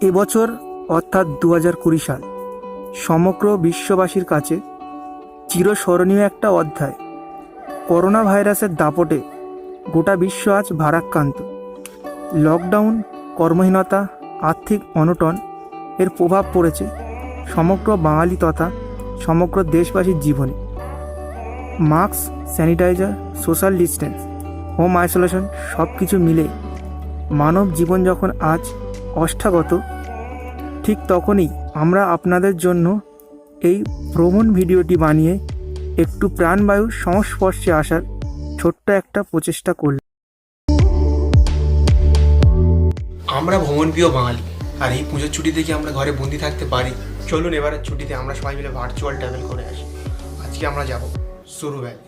এবছর, অর্থাৎ দু হাজার কুড়ি সাল, সমগ্র বিশ্ববাসীর কাছে চিরস্মরণীয় একটা অধ্যায় করোনা ভাইরাসের দাপটে গোটা বিশ্ব আজ ভারাক্রান্ত। লকডাউন, কর্মহীনতা, আর্থিক অনটন, এর প্রভাব পড়েছে সমগ্র বাঙালি তথা সমগ্র দেশবাসীর জীবনে। Mask, sanitiser, social distance, home isolation সব কিছু মিলে মানব জীবন যখন আজ অষ্টাগত ঠিক তখনই আমরা আপনাদের জন্য এই ভ্রমণ ভিডিওটি বানিয়ে একটু প্রাণবায়ুর সংস্পর্শে আসার ছোট্ট একটা প্রচেষ্টা করলাম। আমরা ভ্রমণপ্রিয় বাঙালি আর এই পুজোর ছুটিতে কি আমরা ঘরে বন্দি থাকতে পারি। চলুন এবারের ছুটিতে আমরা সবাই মিলে ভার্চুয়াল ট্রাভেল করে আসি। আজকে আমরা যাব সুরু ভ্যালি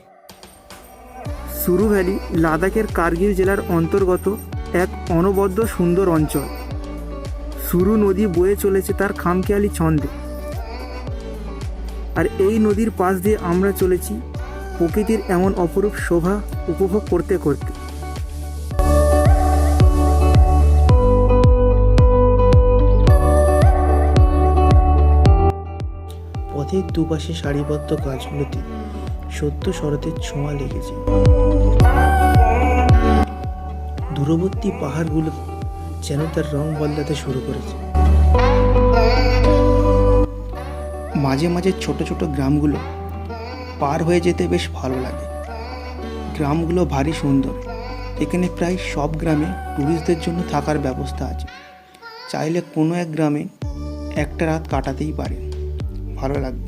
সুরু ভ্যালি লাদাখের কার্গিল জেলার অন্তর্গত এক অনবদ্য সুন্দর অঞ্চল। সুরু নদী বয়ে চলেছে তার খামখেয়ালি ছন্দে। আর এই নদীর পাশ দিয়ে আমরা চলেছি প্রকৃতির এমন অপরূপ শোভা উপভোগ করতে করতে। পথের দুপাশে সারিবদ্ধ গাছগুলোতে সদ্য শরতের ছোঁয়া লেগেছে। দূরবর্তী পাহাড়গুলো যেন তার রং বদলাতে শুরু করেছে। মাঝে মাঝে ছোট ছোট গ্রামগুলো পার হয়ে যেতে বেশ ভালো লাগে। গ্রামগুলো ভারী সুন্দর। এখানে প্রায় সব গ্রামে ট্যুরিস্টদের জন্য থাকার ব্যবস্থা আছে। চাইলে কোনো এক গ্রামে একটা রাত কাটাতেই পারে ভালো লাগবে।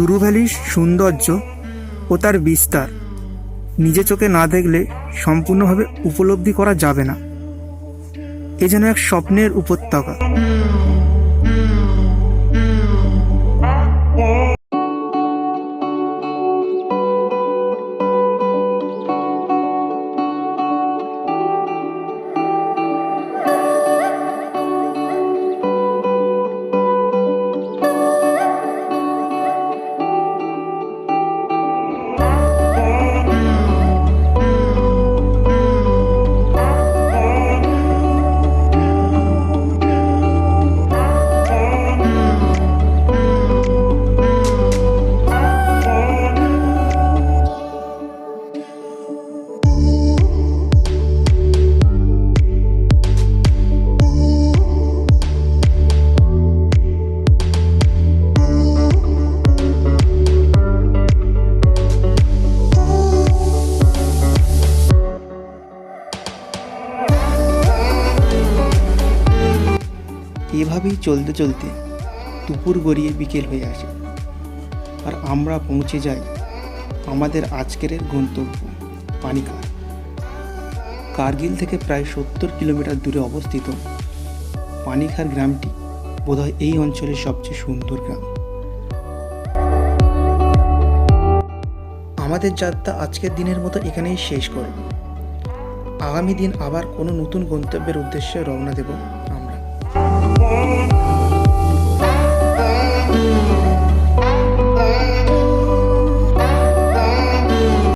সুরু ভ্যালির সৌন্দর্য ও তার বিস্তার নিজে চোখে না দেখলে সম্পূর্ণভাবে উপলব্ধি করা যাবে না। এ যেন এক স্বপ্নের উপত্যকা। এভাবেই চলতে চলতে দুপুর গড়িয়ে বিকেল হয়ে আসে। আর আমরা পৌঁছে যাই আমাদের আজকের গন্তব্য পানিকার কার্গিল থেকে প্রায় সত্তর কিলোমিটার দূরে অবস্থিত পানিখার গ্রামটি বোধহয় এই অঞ্চলের সবচেয়ে সুন্দর গ্রাম। আমাদের যাত্রা আজকের দিনের মতো এখানেই শেষ করব। আগামী দিন আবার কোনো নতুন গন্তব্যের উদ্দেশ্যে রওনা দেব।